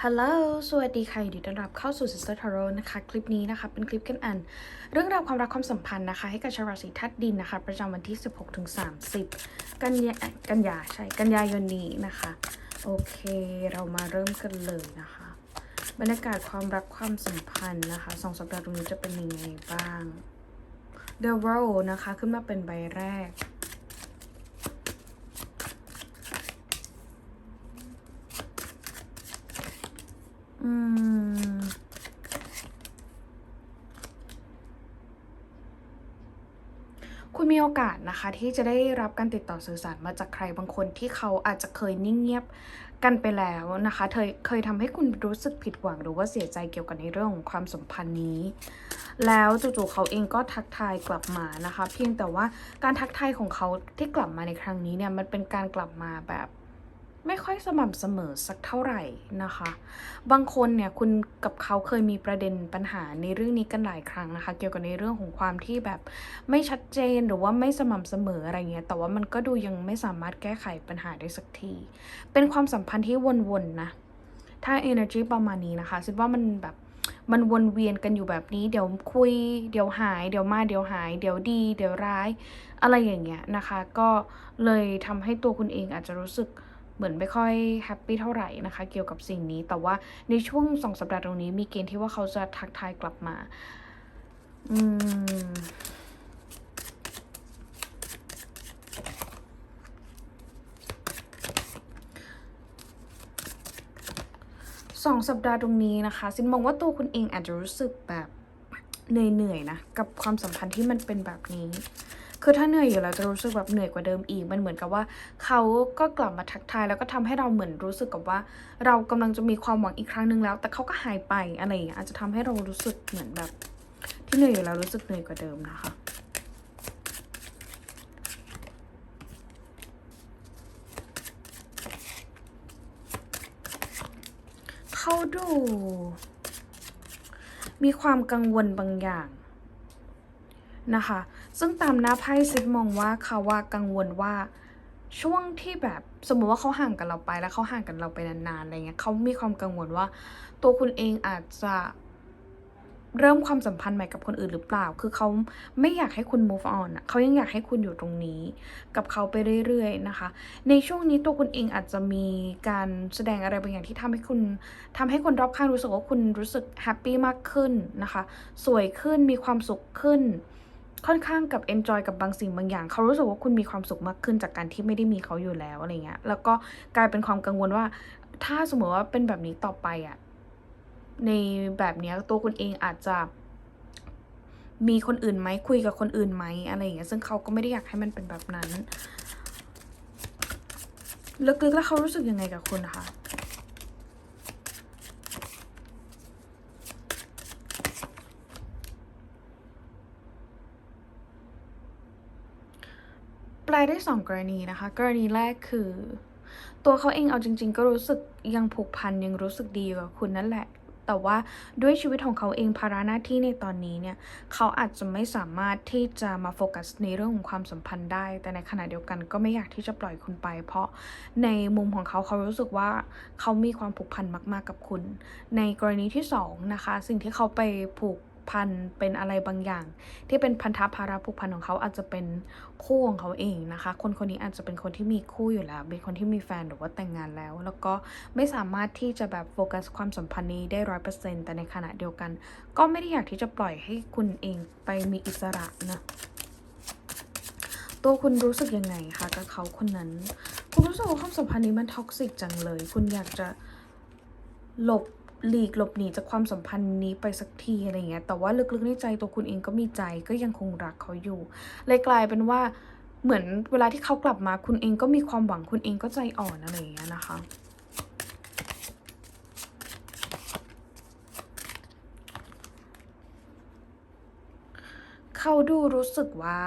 ฮัลโหล สวัสดีค่ะยินดีต้อนรับเข้าสู่ Sister Tarot นะคะ คลิปนี้นะคะ เป็นคลิปกันอ่านเรื่องราวความรักความสัมพันธ์นะคะ ให้กับชาวราศีธาตุดินนะคะ ประจำวันที่ 16ถึง30 กันยากันยาใช่ กันยายนนี้นะคะ โอเค เรามาเริ่มกันเลยนะคะ บรรยากาศความรักความสัมพันธ์นะคะสองสัปดาห์ตรงนี้จะเป็นยังไงบ้าง The World นะคะ ขึ้นมาเป็นใบแรก อืม คุณมีโอกาสนะคะ ที่จะได้รับการติดต่อสื่อสารมาจากใครบางคนที่เขาอาจจะเคยนิ่งเงียบกันไปแล้วนะคะเคยเคยทำให้คุณรู้สึกผิดหวังหรือว่าเสียใจเกี่ยวกับในเรื่องของความสัมพันธ์นี้ แล้วจู่ๆเขาเองก็ทักทายกลับมานะคะ เพียงแต่ว่าการทักทายของเขาที่กลับมาในครั้งนี้เนี่ยมันเป็นการกลับมาแบบ ไม่ค่อยสม่ำเสมอสักเท่าไหร่นะคะ บางคนเนี่ยคุณกับเขาเคยมีประเด็นปัญหาในเรื่องนี้กันหลายครั้งนะคะ เกี่ยวกับในเรื่องของความที่แบบไม่ชัดเจนหรือว่าไม่สม่ำเสมออะไรเงี้ย แต่ว่ามันก็ดูยังไม่สามารถแก้ไขปัญหาได้สักที เป็นความสัมพันธ์ที่วนๆนะ ถ้า energy ประมาณนี้นะคะคิดว่ามันแบบมันวนเวียนกันอยู่แบบนี้ เดี๋ยวคุย เดี๋ยวหาย เดี๋ยวมา เดี๋ยวหาย เดี๋ยวดี เดี๋ยวร้าย อะไรอย่างเงี้ยนะคะ ก็เลยทำให้ตัวคุณเองอาจจะรู้สึก เหมือนไม่ค่อยแฮปปี้เท่าไหร่นะคะ เกี่ยวกับสิ่งนี้ แต่ว่าในช่วงสองสัปดาห์ตรงนี้มีเกณฑ์ที่ว่าเขาจะทักทายกลับมา อืมสองสัปดาห์ตรงนี้นะคะซินมองว่าตัวคุณเองอาจจะรู้สึกแบบเหนื่อยๆนะ กับความสัมพันธ์ที่มันเป็นแบบนี้ คือถ้าเหนื่อยอยู่แล้วจะรู้สึกแบบเหนื่อยกว่าเดิมอีก มันเหมือนกับว่าเขาก็กลับมาทักทาย แล้วก็ทำให้เราเหมือนรู้สึกกับว่า เรากำลังจะมีความหวังอีกครั้งหนึ่งแล้ว แต่เขาก็หายไปอะไรอย่างเงี้ยอาจจะทำให้เรารู้สึกเหมือนแบบ ที่เหนื่อยอยู่แล้วรู้สึกเหนื่อยกว่าเดิมนะคะเขาดู มีความกังวลบางอย่างนะคะ ซึ่งตามหน้าไพ่ซิดมองว่าเขาว่ากังวลว่าช่วงที่แบบสมมติว่าเขาห่างกันเราไปแล้วเขาห่างกันเราไปนานๆอะไรเงี้ยเขามีความกังวลว่า ตัวคุณเองอาจจะเริ่มความสัมพันธ์ใหม่กับคนอื่นหรือเปล่า คือเขาไม่อยากให้คุณ move on อะเขายังอยากให้คุณอยู่ตรงนี้ กับเขาไปเรื่อยๆนะคะ ในช่วงนี้ตัวคุณเองอาจจะมีการแสดงอะไรบางอย่างที่ทำให้คุณทำให้คนรอบข้างรู้สึกว่าคุณรู้สึกแฮปปี้มากขึ้นนะคะ สวยขึ้น มีความสุขขึ้น ค่อนข้างกับ enjoy กับบางสิ่งบางอย่าง เขารู้สึกว่าคุณมีความสุขมากขึ้นจากการที่ไม่ได้มีเขาอยู่แล้วอะไรเงี้ย แล้วก็กลายเป็นความกังวลว่า ถ้าสมมติว่าเป็นแบบนี้ต่อไปอะในแบบเนี้ยตัวคุณเองอาจจะมีคนอื่นไหมคุยกับคนอื่นไหมอะไรอย่างเงี้ยซึ่งเขาก็ไม่ได้อยากให้มันเป็นแบบนั้น ลึกๆแล้วเขารู้สึกยังไงกับคุณคะ ลได้สองกรณีนะคะ กรณีแรกคือ ตัวเขาเองเอาจริง ๆ ก็รู้สึกยังผูกพันยังรู้สึกดีกับคุณนั่นแหละ แต่ว่าด้วยชีวิตของเขาเองภาระหน้าที่ในตอนนี้เนี่ยเขาอาจจะไม่สามารถที่จะมาโฟกัสในเรื่องของความสัมพันธ์ได้ แต่ในขณะเดียวกันก็ไม่อยากที่จะปล่อยคุณไป เพราะในมุมของเขาเขารู้สึกว่าเขามีความผูกพันมาก ๆกับคุณ ในกรณีที่สองนะคะสิ่งที่เขาไปผูก พันเป็นอะไรบางอย่าง ที่เป็นพันธะภาระผูกพันของเขาอาจจะเป็นคู่ของเขาเองนะคะ คนคนนี้อาจจะเป็นคนที่มีคู่อยู่แล้ว เป็นคนที่มีแฟนหรือว่าแต่งงานแล้ว แล้วก็ไม่สามารถที่จะแบบโฟกัสความสัมพันธ์นี้ได้ร้อยเปอร์เซ็นต์แต่ในขณะเดียวกัน ก็ไม่ได้อยากที่จะปล่อยให้คุณเองไปมีอิสระนะตัวคุณรู้สึกยังไงคะกับเขาคนนั้น คุณรู้สึกว่าความสัมพันธ์นี้มันท็อกซิกจังเลย คุณอยากจะหลบ หลีกหลบหนีจากความสัมพันธ์นี้ไปสักทีอะไรเงี้ย แต่ว่าลึกๆในใจตัวคุณเองก็มีใจก็ยังคงรักเขาอยู่ เลยกลายเป็นว่าเหมือนเวลาที่เขากลับมาคุณเองก็มีความหวังคุณเองก็ใจอ่อนอะไรอย่างเงี้ยนะคะ เขาดูรู้สึกว่า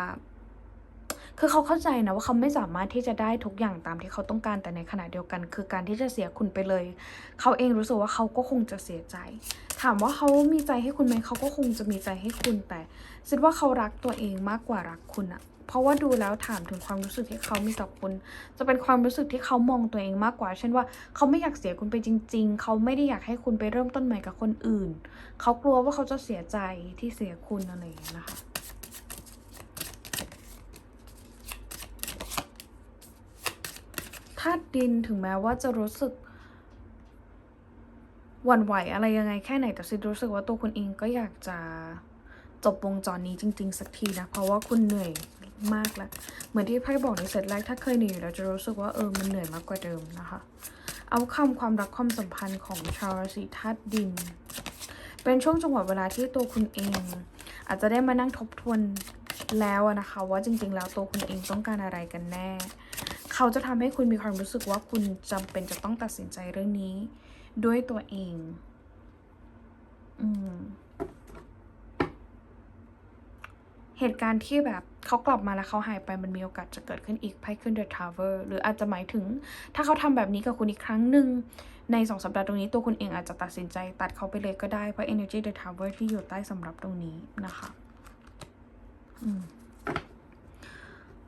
คือเขาเข้าใจนะว่าเขาไม่สามารถที่จะได้ทุกอย่างตามที่เขาต้องการแต่ในขณะเดียวกัน คือการที่จะเสียคุณไปเลย เขาเองรู้สึกว่าเขาก็คงจะเสียใจ ถามว่าเขามีใจให้คุณไหมเขาก็คงจะมีใจให้คุณแต่คิดว่าเขารักตัวเองมากกว่ารักคุณอะเพราะว่าดูแล้วถามถึงความรู้สึกที่เขามีต่อคุณ จะเป็นความรู้สึกที่เขามองตัวเองมากกว่า เช่นว่าเขาไม่อยากเสียคุณไปจริง ๆ เขาไม่ได้อยากให้คุณไปเริ่มต้นใหม่กับคนอื่น เขากลัวว่าเขาจะเสียใจที่เสียคุณอะไรอย่างเงี้นะคะาตุดินถึงแม้ว่าจะรู้สึกหวั่นไหวอะไรยังไงแค่ไหนแต่ซิดรู้สึกว่าตัวคุณเองก็อยากจะจบวงจรนี้จริง ๆ สักทีนะ เพราะว่าคุณเหนื่อยมากแล้ว เหมือนที่ไพ่บอกในเซตแรกถ้าเคยเหนื่อยู่แล้วจะรู้สึกว่าเออมันเหนื่อยมากกว่าเดิมนะคะ เอาคำความรักความสัมพันธ์ของชาวราศีธาตุดิน เป็นช่วงจังหวะเวลาที่ตัวคุณเอง อาจจะได้มานั่งทบทวนแล้วนะคะ ว่าจริง ๆ แล้วตัวคุณเองต้องการอะไรกันแน่ เขาจะทำให้คุณมีความรู้สึกว่าคุณจำเป็นจะต้องตัดสินใจเรื่องนี้ ด้วยตัวเอง อืม เหตุการณ์ที่แบบเขากลับมาแล้วเขาหายไปมันมีโอกาสจะเกิดขึ้นอีกไพ่ขึ้น The Tower หรืออาจจะหมายถึง ถ้าเขาทำแบบนี้กับคุณอีกครั้งหนึ่งในสองสัปดาห์ตรงนี้ตัวคุณเองอาจจะตัดสินใจตัดเขาไปเลยก็ได้ เพราะ Energy The Tower ที่อยู่ใต้สำหรับตรงนี้นะคะ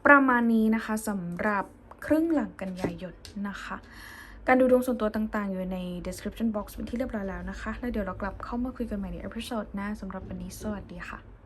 ประมาณนี้นะคะสำหรับ ครึ่งหลังกันยายนนะคะ การดูดวงส่วนตัวต่างๆ อยู่ใน description box เป็นที่เรียบร้อยแล้วนะคะ แล้วเดี๋ยวเรากลับเข้ามาคุยกันใหม่ใน episode หน้าสำหรับวันนี้สวัสดีค่ะ